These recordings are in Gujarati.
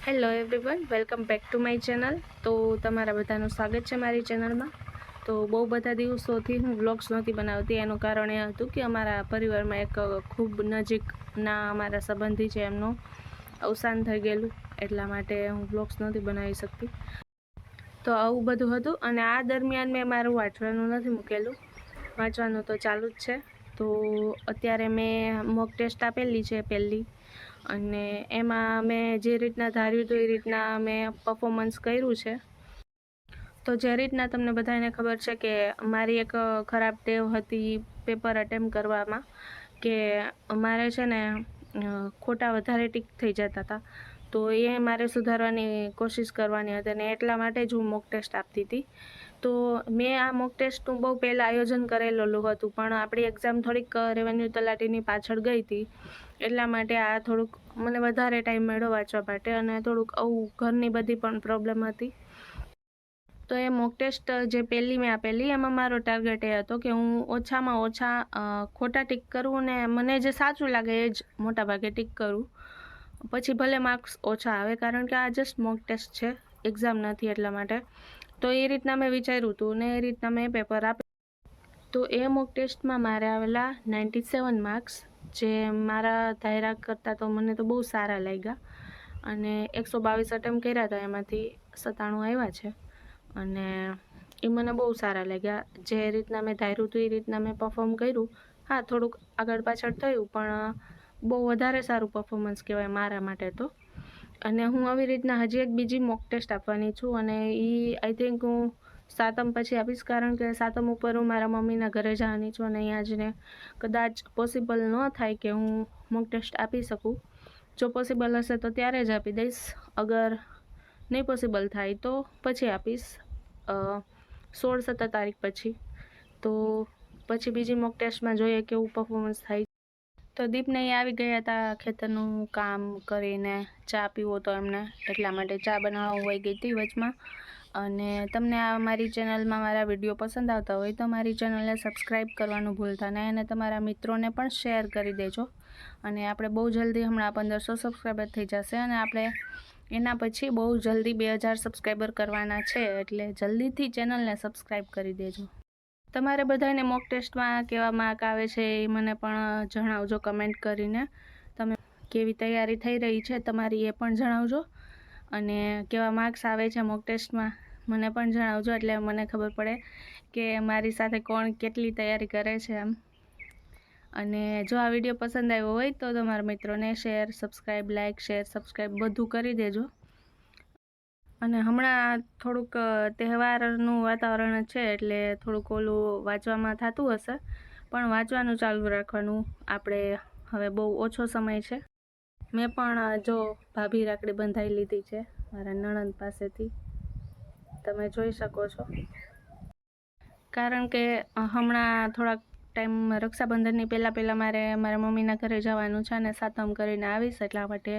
Hello everyone welcome back to my channel તો તમારા બધાનું સ્વાગત છે મારી ચેનલમાં તો બહુ બધા દિવસોથી હું વ્લોગ્સ નહોતી બનાવતી, એનું કારણ એ હતું કે અમારા પરિવારમાં એક ખૂબ નજીકના અમારા સંબંધી છે, એમનું અવસાન થઈ ગયેલું, એટલા માટે હું વ્લોગ્સ નહોતી બનાવી શકતી. તો આવું બધું હતું અને આ દરમિયાન મેં મારું વાંચવાનું નથી મૂકેલું. વાંચવાનું તો ચાલુ જ છે. તો અત્યારે મેં મોક ટેસ્ટ આપેલી છે પહેલી. અને એમાં મેં જે રીતના ધાર્યું હતું એ રીતના મેં પરફોર્મન્સ કર્યું છે. તો જે રીતના તમને બધાને ખબર છે કે મારી એક ખરાબ ટેવ હતી પેપર અટેમ્પ કરવામાં, કે મારે છે ને ખોટા વધારે ટીક થઈ જતા હતા. તો એ મારે સુધારવાની કોશિશ કરવાની હતી અને એટલા માટે જ હું મોક ટેસ્ટ આપતી હતી. તો મેં આ મોક ટેસ્ટનું બહુ પહેલાં આયોજન કરેલું હતું, પણ આપણી એક્ઝામ થોડીક રેવન્યુ તલાટીની પાછળ ગઈ હતી. એટલા માટે આ થોડુંક મને વધારે ટાઈમ મળ્યો વાંચવા માટે અને થોડુંક આવું ઘરની બધી પણ પ્રોબ્લેમ હતી. તો એ મોક ટેસ્ટ જે પહેલી મેં આપેલી, એમાં મારો ટાર્ગેટ એ હતો કે હું ઓછામાં ઓછા ખોટા ટીક કરું ને મને જે સાચું લાગે એ જ મોટાભાગે ટીક કરું. પછી ભલે માર્ક્સ ઓછા આવે, કારણ કે આ જસ્ટ મોક ટેસ્ટ છે એક્ઝામ નથી એટલા માટે. તો એ રીતના મેં વિચાર્યું હતું ને એ રીતના મેં પેપર આપ્યું તો એ મોક ટેસ્ટમાં મારે આવેલા નાઇન્ટી સેવન માર્ક્સ જે મારા ધાયરા કરતાં તો મને તો બહુ સારા લાગ્યા. અને એકસો બાવીસ અટેમ્પ કર્યા હતા, એમાંથી સત્તાણું આવ્યા છે. અને એ મને બહુ સારા લાગ્યા. જે રીતના મેં ધાર્યું હતું એ રીતના મેં પરફોર્મ કર્યું. હા, થોડુંક આગળ પાછળ થયું, પણ બહુ વધારે સારું પરફોર્મન્સ કહેવાય મારા માટે તો. અને હું આવી રીતના હજી એક બીજી મોક ટેસ્ટ આપવાની છું અને એ આઈ થિંક હું સાતમ પછી આપીશ કારણ કે સાતમ ઉપર હું મારા મમ્મીના ઘરે જવાની છું અને અહીંયા જને કદાચ પોસિબલ ન થાય કે હું મોક ટેસ્ટ આપી શકું. જો પોસિબલ હશે તો ત્યારે જ આપી દઈશ. અગર નહીં પોસિબલ થાય તો પછી આપીશ સોળ સત્તર તારીખ પછી. તો પછી બીજી મોક ટેસ્ટમાં જોઈએ કેવું પરફોર્મન્સ થાય તો દીપને આવી ગયા હતા ખેતરનું કામ કરીને ચા પીવો તો એમને એટલા માટે ચા બનાવવા હોઈ ગઈ હતી વચમાં. અને તમને આ મારી ચેનલમાં મારા વીડિયો પસંદ આવતા હોય તો મારી ચેનલને સબસ્ક્રાઈબ કરવાનું ભૂલતા નહીં અને તમારા મિત્રોને પણ શેર કરી દેજો. અને આપણે બહુ જલ્દી હમણાં પંદરસો સબસ્ક્રાઈબર થઈ જશે અને આપણે એના પછી બહુ જલ્દી બે હજાર સબસ્ક્રાઈબર કરવાના છે એટલે જલ્દીથી ચેનલને સબસ્ક્રાઈબ કરી દેજો. તમારે બધાને મોક ટેસ્ટમાં કેવા માર્ક આવે છે એ મને પણ જણાવજો કમેન્ટ કરીને. તમે કેવી તૈયારી થઈ રહી છે તમારી એ પણ જણાવજો. અને કેવા માર્ક્સ આવે છે મોક ટેસ્ટમાં મને પણ જણાવજો એટલે મને ખબર પડે કે મારી સાથે કોણ કેટલી તૈયારી કરે છે એમ. અને જો આ વીડિયો પસંદ આવ્યો હોય તો તમારા મિત્રોને share subscribe like share subscribe બધું કરી દેજો. અને હમણાં થોડુંક તહેવારનું વાતાવરણ છે એટલે થોડુંક ઓલું વાંચવામાં થતું હશે. પણ વાંચવાનું ચાલુ રાખવાનું. આપણે હવે બહુ ઓછો સમય છે. મેં પણ જો ભાભી રાખડી બંધાઈ લીધી છે, મારા નણંદ પાસેથી. તમે જોઈ શકો છો. કારણ કે હમણાં થોડાક ટાઈમ રક્ષાબંધનની પહેલાં પહેલાં મારે મારા મમ્મીના ઘરે જવાનું છે અને સાતમ કરીને આવીશ એટલા માટે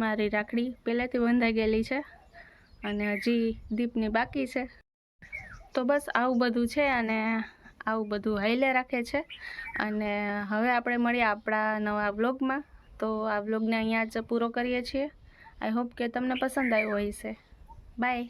મારી રાખડી પહેલેથી બંધાઈ ગયેલી છે. અને હજી દીપની બાકી છે. તો બસ આવું બધું છે અને આવું બધું હાઈલે રાખે છે. અને હવે આપણે મળીએ આપણા નવા બ્લોગમાં તો આ બ્લોગને અહીંયા જ પૂરો કરીએ છીએ. આઈ હોપ કે તમને પસંદ આવ્યો હશે. બાય